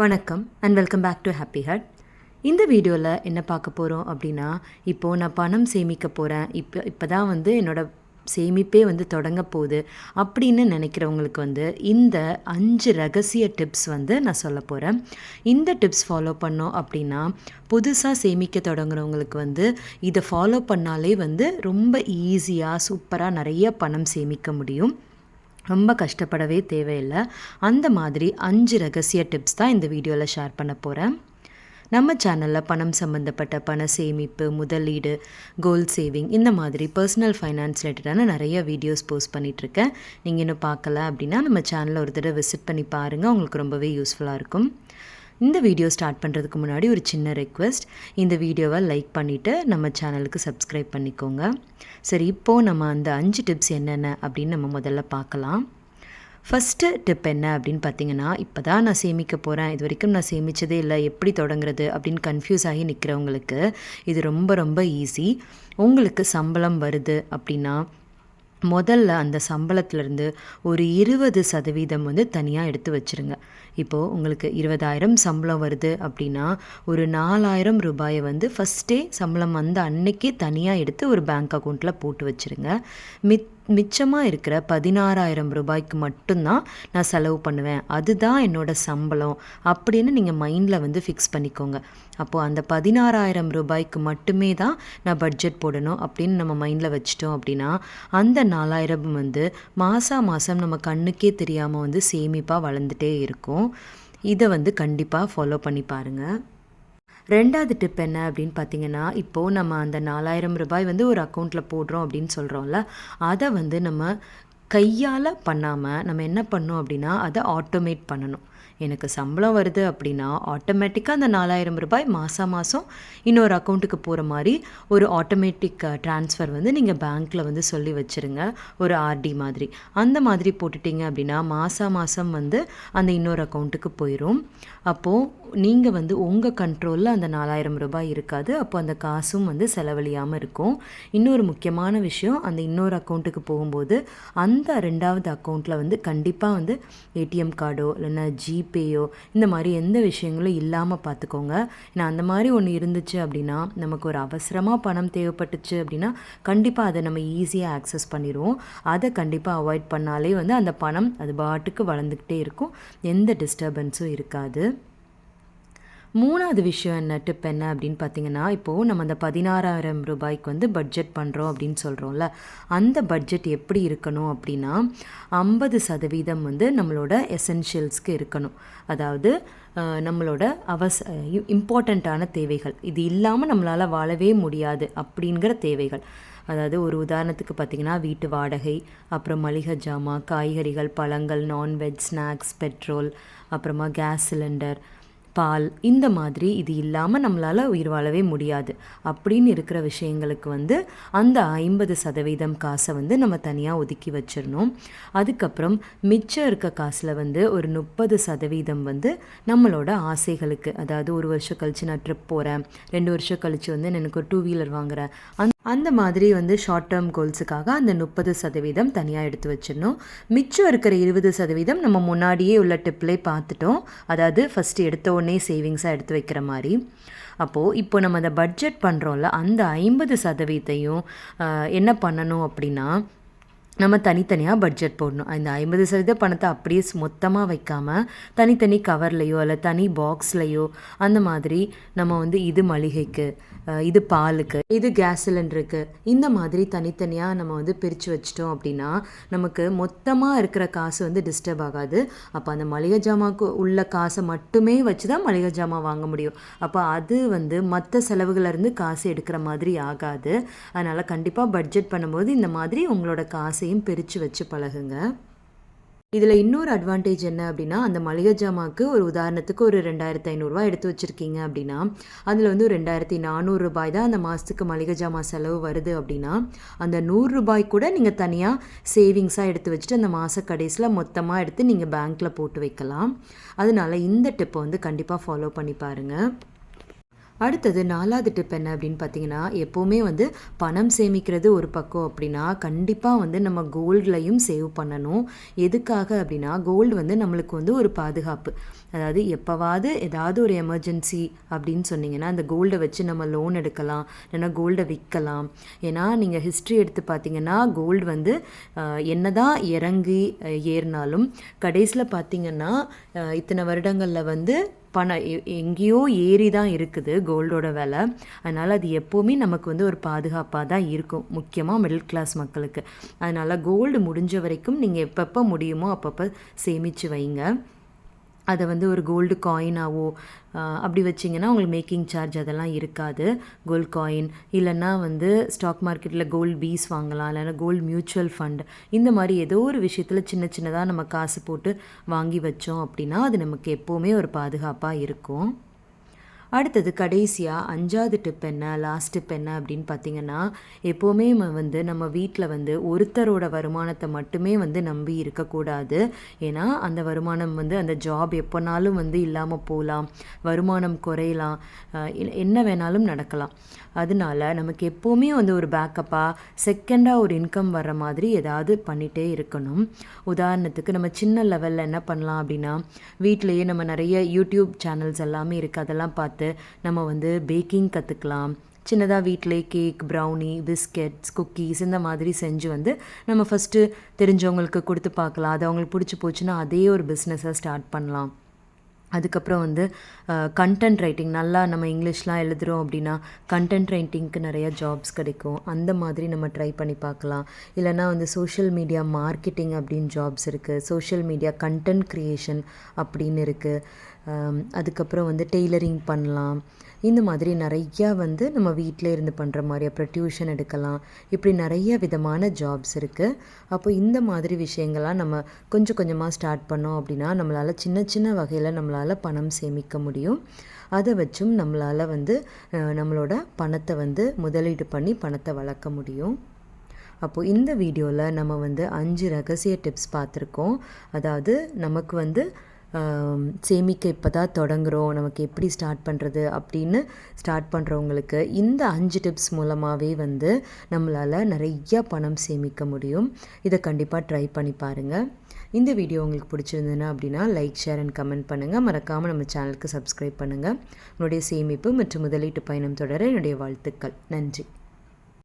வணக்கம் and welcome back to Happy Hut இந்த வீடியோவில் என்ன பார்க்க போகிறோம் அப்படின்னா இப்போது நான் பணம் சேமிக்க போகிறேன் இப்போ இப்போ தான் வந்து என்னோட சேமிப்பே வந்து தொடங்க போகுது அப்படின்னு நினைக்கிறவங்களுக்கு வந்து இந்த அஞ்சு ரகசிய டிப்ஸ் வந்து நான் சொல்ல போகிறேன் இந்த டிப்ஸ் ஃபாலோ பண்ணோம் அப்படின்னா புதுசாக சேமிக்க தொடங்குறவங்களுக்கு வந்து இதை ஃபாலோ பண்ணாலே வந்து ரொம்ப ஈஸியாக சூப்பராக நிறைய பணம் சேமிக்க முடியும். ரொம்ப கஷ்டப்படவே தேவையில்லை. அந்த மாதிரி அஞ்சு ரகசிய டிப்ஸ் தான் இந்த வீடியோவில் ஷேர் பண்ண போகிறேன் நம்ம சேனலில் பணம் சம்மந்தப்பட்ட பண சேமிப்பு முதலீடு கோல் சேவிங் இந்த மாதிரி பர்சனல் ஃபைனான்ஸ் ரிலேட்டடான நிறைய வீடியோஸ் போஸ்ட் பண்ணிகிட்ருக்கேன் நீங்கள் இன்னும் பார்க்கல அப்படின்னா நம்ம சேனலை ஒரு தடவை விசிட் பண்ணி பாருங்கள் உங்களுக்கு ரொம்பவே யூஸ்ஃபுல்லாக இருக்கும். இந்த வீடியோ ஸ்டார்ட் பண்ணுறதுக்கு முன்னாடி ஒரு சின்ன ரெக்வெஸ்ட் இந்த வீடியோவை லைக் பண்ணிவிட்டு நம்ம சேனலுக்கு சப்ஸ்கிரைப் பண்ணிக்கோங்க. சரி இப்போது நம்ம அந்த அஞ்சு டிப்ஸ் என்னென்ன அப்படின்னு நம்ம முதல்ல பார்க்கலாம். ஃபஸ்ட்டு டிப் என்ன அப்படின்னு பார்த்தீங்கன்னா இப்போ தான் நான் சேமிக்க போகிறேன் இது வரைக்கும் நான் சேமித்ததே இல்லை. எப்படி தொடங்குறது அப்படின்னு கன்ஃபியூஸ் ஆகி நிற்கிறவங்களுக்கு இது ரொம்ப ரொம்ப ஈஸி உங்களுக்கு சம்பளம் வருது அப்படின்னா முதல்ல அந்த சம்பளத்துலேருந்து ஒரு இருபது சதவீதம் வந்து தனியாக எடுத்து வச்சுருங்க. இப்போது உங்களுக்கு இருபதாயிரம் சம்பளம் வருது அப்படின்னா ஒரு நாலாயிரம் ரூபாயை வந்து ஃபஸ்ட்டே சம்பளம் வந்த அன்னைக்கே தனியாக எடுத்து ஒரு பேங்க் அக்கௌண்ட்டில் போட்டு வச்சுருங்க. மித் மிச்சமாக இருக்கிற பதினாறாயிரம் ரூபாய்க்கு மட்டும்தான் நான் செலவு பண்ணுவேன். அதுதான் என்னோட சம்பளம் அப்படின்னு நீங்கள் மைண்டில் வந்து ஃபிக்ஸ் பண்ணிக்கோங்க. அப்போது அந்த பதினாறாயிரம் ரூபாய்க்கு மட்டுமே தான் நான் பட்ஜெட் போடணும் அப்படின்னு நம்ம மைண்டில் வச்சிட்டோம் அப்படின்னா அந்த நாலாயிரம் வந்து மாதம் மாதம் நம்ம கண்ணுக்கே தெரியாமல் வந்து சேமிப்பாக வளர்ந்துட்டே இருக்கும். இதை வந்து கண்டிப்பாக ஃபாலோ பண்ணி பாருங்கள் ரெண்டாவது டிப் என்ன அப்படின்னு பார்த்தீங்கன்னா இப்போது நம்ம அந்த நாலாயிரம் ரூபாய் வந்து ஒரு அக்கௌண்ட்டில் போடுறோம் அப்படின்னு சொல்கிறோம்ல அதை வந்து நம்ம கையால் பண்ணாமல் நம்ம என்ன பண்ணோம் அப்படின்னா அதை ஆட்டோமேட் பண்ணணும். எனக்கு சம்பளம் வருது அப்படின்னா ஆட்டோமேட்டிக்காக அந்த நாலாயிரம் ரூபாய் மாதம் மாதம் இன்னொரு அக்கௌண்ட்டுக்கு போகிற மாதிரி ஒரு ஆட்டோமேட்டிக் ட்ரான்ஸ்ஃபர் வந்து நீங்கள் பேங்க்கில் வந்து சொல்லி வச்சுருங்க. ஒரு ஆர்டி மாதிரி. அந்த மாதிரி போட்டுட்டிங்க அப்படின்னா மாதம் மாதம் வந்து அந்த இன்னொரு அக்கௌண்ட்டுக்கு போயிடும் அப்போது நீங்கள் வந்து உங்கள் கண்ட்ரோலில் அந்த நாலாயிரம் ரூபாய் இருக்காது. அப்போ அந்த காசும் வந்து செலவழியாமல் இருக்கும். இன்னொரு முக்கியமான விஷயம் அந்த இன்னொரு அக்கௌண்ட்டுக்கு போகும்போது அந்த ரெண்டாவது அக்கௌண்ட்டில் வந்து கண்டிப்பாக வந்து ஏடிஎம் கார்டோ இல்லைன்னா ஜிபேயோ இந்த மாதிரி எந்த விஷயங்களும் இல்லாமல் பார்த்துக்கோங்க ஏன்னா அந்த மாதிரி ஒன்று இருந்துச்சு அப்படின்னா நமக்கு ஒரு அவசரமாக பணம் தேவைப்பட்டுச்சு அப்படின்னா கண்டிப்பாக அதை நம்ம ஈஸியாக ஆக்சஸ் பண்ணிடுவோம். அதை கண்டிப்பாக அவாய்ட் பண்ணாலே வந்து அந்த பணம் அது பாட்டுக்கு வளர்ந்துக்கிட்டே இருக்கும். எந்த டிஸ்டர்பன்ஸும் இருக்காது. மூணாவது விஷயம் என்ன டிப் என்ன அப்படின்னு பார்த்தீங்கன்னா இப்போது நம்ம அந்த பதினாறாயிரம் ரூபாய்க்கு வந்து பட்ஜெட் பண்ணுறோம் அப்படின்னு சொல்கிறோம்ல அந்த பட்ஜெட் எப்படி இருக்கணும் அப்படின்னா ஐம்பது சதவீதம் வந்து நம்மளோட எசென்ஷியல்ஸ்க்கு இருக்கணும். அதாவது நம்மளோட அவச இம்பார்ட்டண்ட்டான தேவைகள். இது இல்லாமல் நம்மளால் வாழவே முடியாது அப்படிங்கிற தேவைகள். அதாவது ஒரு உதாரணத்துக்கு பார்த்திங்கன்னா வீட்டு வாடகை அப்புறம் மளிகை ஜாமான் காய்கறிகள் பழங்கள் நான்வெஜ் ஸ்நாக்ஸ் பெட்ரோல் அப்புறமா கேஸ் சிலிண்டர் பால் இந்த மாதிரி இது இல்லாமல் நம்மளால் உயிர் வாழவே முடியாது. அப்படின்னு இருக்கிற விஷயங்களுக்கு வந்து அந்த ஐம்பது சதவீதம் காசை வந்து நம்ம தனியாக ஒதுக்கி வச்சிடணும். அதுக்கப்புறம் மிச்சம் இருக்க காசில் வந்து ஒரு முப்பது சதவீதம் வந்து நம்மளோட ஆசைகளுக்கு அதாவது ஒரு வருஷம் கழித்து நான் ட்ரிப் போகிறேன் ரெண்டு வருஷம் கழித்து வந்து எனக்கு ஒரு டூ வீலர் வாங்குகிறேன் அந்த அந்த மாதிரி வந்து ஷார்ட் டேர்ம் கோல்ஸுக்காக அந்த முப்பது சதவீதம் தனியாக எடுத்து வச்சிடணும். மிச்சம் இருக்கிற இருபது சதவீதம் நம்ம முன்னாடியே உள்ள டிப்லே பார்த்துட்டோம். அதாவது ஃபஸ்ட்டு எடுத்த உடனே சேவிங்ஸாக எடுத்து வைக்கிற மாதிரி. அப்போது இப்போ நம்ம அந்த பட்ஜெட் பண்ணுறோம்ல அந்த ஐம்பது சதவீதத்தையும் என்ன பண்ணணும் அப்படின்னா நம்ம தனித்தனியாக பட்ஜெட் போடணும். அந்த ஐம்பது சதவீத பணத்தை அப்படியே மொத்தமாக வைக்காமல் தனித்தனி கவர்லையோ இல்லை தனி பாக்ஸ்லையோ அந்த மாதிரி நம்ம வந்து இது மளிகைக்கு இது பாலுக்கு இது கேஸ் சிலிண்டருக்கு இந்த மாதிரி தனித்தனியாக நம்ம வந்து பிரித்து வச்சிட்டோம் அப்படின்னா நமக்கு மொத்தமாக இருக்கிற காசு வந்து டிஸ்டர்ப் ஆகாது. அப்போ அந்த மளிகை ஜாமாவுக்கு உள்ள காசை மட்டுமே வச்சு தான் மளிகை ஜாமான் வாங்க முடியும். அப்போ அது வந்து மற்ற செலவுகளிலேருந்து காசு எடுக்கிற மாதிரி ஆகாது. அதனால் கண்டிப்பாக பட்ஜெட் பண்ணும்போது இந்த மாதிரி உங்களோட காசையும் பிரித்து வச்சு பழகுங்க. இதில் இன்னொரு அட்வான்டேஜ் என்ன அப்படின்னா அந்த மளிகை ஜாமாக்கு ஒரு உதாரணத்துக்கு ஒரு ரெண்டாயிரத்து ஐநூறுரூவா எடுத்து வச்சுருக்கீங்க அப்படின்னா அதில் வந்து ரெண்டாயிரத்தி நானூறு ரூபாய் தான் அந்த மாதத்துக்கு மளிகை ஜாமான் செலவு வருது அப்படின்னா அந்த நூறுரூபாய் கூட நீங்கள் தனியாக சேவிங்ஸாக எடுத்து வச்சுட்டு அந்த மாத கடைசியில் மொத்தமாக எடுத்து நீங்கள் பேங்க்கில் போட்டு வைக்கலாம். அதனால் இந்த டிப்பை வந்து கண்டிப்பாக ஃபாலோ பண்ணி பாருங்கள் அடுத்தது நாலாவது டிப் என்ன அப்படின்னு பார்த்தீங்கன்னா எப்போவுமே வந்து பணம் சேமிக்கிறது ஒரு பக்கம் அப்படின்னா கண்டிப்பாக வந்து நம்ம கோல்ட்லையும் சேவ் பண்ணணும். எதுக்காக அப்படின்னா கோல்டு வந்து நம்மளுக்கு வந்து ஒரு பாதுகாப்பு. அதாவது எப்போவாவது ஏதாவது ஒரு எமர்ஜென்சி அப்படின்னு சொன்னீங்கன்னா அந்த கோல்டை வச்சு நம்ம லோன் எடுக்கலாம் இல்லைன்னா கோல்டை விற்கலாம். ஏன்னா நீங்கள் ஹிஸ்ட்ரி எடுத்து பார்த்தீங்கன்னா கோல்டு வந்து என்ன தான் இறங்கி ஏறினாலும் கடைசியில் பார்த்தீங்கன்னா இத்தனை வருடங்களில் வந்து பணம் எங்கேயோ ஏறி தான் இருக்குது கோல்டோட விலை. அதனால் அது எப்போவுமே நமக்கு வந்து ஒரு பாதுகாப்பாக தான் இருக்கும். முக்கியமாக மிடில் கிளாஸ் மக்களுக்கு. அதனால் கோல்டு முடிஞ்ச வரைக்கும் நீங்கள் எப்பப்போ முடியுமோ அப்பப்போ சேமித்து வைங்க. அதை வந்து ஒரு கோல்டு காயினாவோ அப்படி வச்சிங்கன்னா உங்களுக்கு மேக்கிங் சார்ஜ் அதெல்லாம் இருக்காது. கோல்டு காயின் இல்லைன்னா வந்து ஸ்டாக் மார்க்கெட்டில் கோல்டு பீஸ் வாங்கலாம் இல்லைன்னா கோல்டு மியூச்சுவல் ஃபண்ட் இந்த மாதிரி ஏதோ ஒரு விஷயத்தில் சின்ன சின்னதாக நம்ம காசு போட்டு வாங்கி வச்சோம் அப்படின்னா அது நமக்கு எப்போவுமே ஒரு பாதுகாப்பாக இருக்கும். அடுத்தது கடைசியாக அஞ்சாவது டிப் என்ன லாஸ்ட் டிப் என்ன அப்படின்னு பார்த்தீங்கன்னா எப்போவுமே வந்து நம்ம வீட்டில் வந்து ஒருத்தரோட வருமானத்தை மட்டுமே வந்து நம்பி இருக்கக்கூடாது. ஏன்னா அந்த வருமானம் வந்து அந்த ஜாப் எப்போனாலும் வந்து இல்லாமல் போகலாம் வருமானம் குறையலாம் என்ன வேணாலும் நடக்கலாம். அதனால நமக்கு எப்போவுமே வந்து ஒரு பேக்கப்பாக செகண்டாக ஒரு இன்கம் வர்ற மாதிரி ஏதாவது பண்ணிகிட்டே இருக்கணும். உதாரணத்துக்கு நம்ம சின்ன லெவலில் என்ன பண்ணலாம் அப்படின்னா வீட்டிலையே நம்ம நிறைய யூடியூப் சேனல்ஸ் எல்லாமே இருக்குது அதெல்லாம் பார்த்து நம்ம வந்து பேக்கிங் கற்றுக்கலாம் சின்னதாக வீட்டிலே கேக் ப்ரௌனி பிஸ்கெட்ஸ் குக்கீஸ் இந்த மாதிரி செஞ்சு வந்து நம்ம ஃபஸ்ட்டு தெரிஞ்சவங்களுக்கு கொடுத்து பார்க்கலாம். அது அவங்களுக்கு பிடிச்சி போச்சுன்னா அதே ஒரு பிஸ்னஸை ஸ்டார்ட் பண்ணலாம். அதுக்கப்புறம் வந்து கண்டென்ட் ரைட்டிங் நல்லா நம்ம இங்கிலீஷ்லாம் எழுதுகிறோம் அப்படின்னா கண்டென்ட் ரைட்டிங்க்கு நிறையா ஜாப்ஸ் கிடைக்கும். அந்த மாதிரி நம்ம ட்ரை பண்ணி பார்க்கலாம். இல்லைன்னா வந்து சோஷியல் மீடியா மார்க்கெட்டிங் அப்படின்னு ஜாப்ஸ் இருக்குது சோஷியல் மீடியா கண்டென்ட் க்ரியேஷன் அப்படின்னு இருக்குது அதுக்கப்புறம் வந்து டெய்லரிங் பண்ணலாம். இந்த மாதிரி நிறையா வந்து நம்ம வீட்டில் இருந்து பண்ணுற மாதிரி அப்புறம் டியூஷன் எடுக்கலாம். இப்படி நிறைய விதமான ஜாப்ஸ் இருக்குது அப்போ இந்த மாதிரி விஷயங்கள்லாம் நம்ம கொஞ்சம் கொஞ்சமாக ஸ்டார்ட் பண்ணோம் அப்படின்னா நம்மளால் சின்ன சின்ன வகையில் நம்மளால் பணம் சேமிக்க முடியும். அதை வச்சும் நம்மளால் வந்து நம்மளோட பணத்தை வந்து முதலீடு பண்ணி பணத்தை வளர்க்க முடியும். அப்போது இந்த வீடியோவில் நம்ம வந்து அஞ்சு ரகசிய டிப்ஸ் பார்த்துருக்கோம். அதாவது நமக்கு வந்து சேமிக்க இப்போ தான் தொடங்குறோம். நமக்கு எப்படி ஸ்டார்ட் பண்ணுறது அப்படின்னு ஸ்டார்ட் பண்ணுறவங்களுக்கு இந்த அஞ்சு டிப்ஸ் மூலமாகவே வந்து நம்மளால் நிறையா பணம் சேமிக்க முடியும். இதை கண்டிப்பாக ட்ரை பண்ணி பாருங்கள் இந்த வீடியோ உங்களுக்கு பிடிச்சிருந்ததுன்னா அப்படின்னா லைக் ஷேர் அண்ட் கமெண்ட் பண்ணுங்கள் மறக்காமல் நம்ம சேனலுக்கு சப்ஸ்கிரைப் பண்ணுங்கள் உங்களுடைய சேமிப்பு மற்றும் முதலீட்டு பயணம் தொடர என்னுடைய வாழ்த்துக்கள். நன்றி.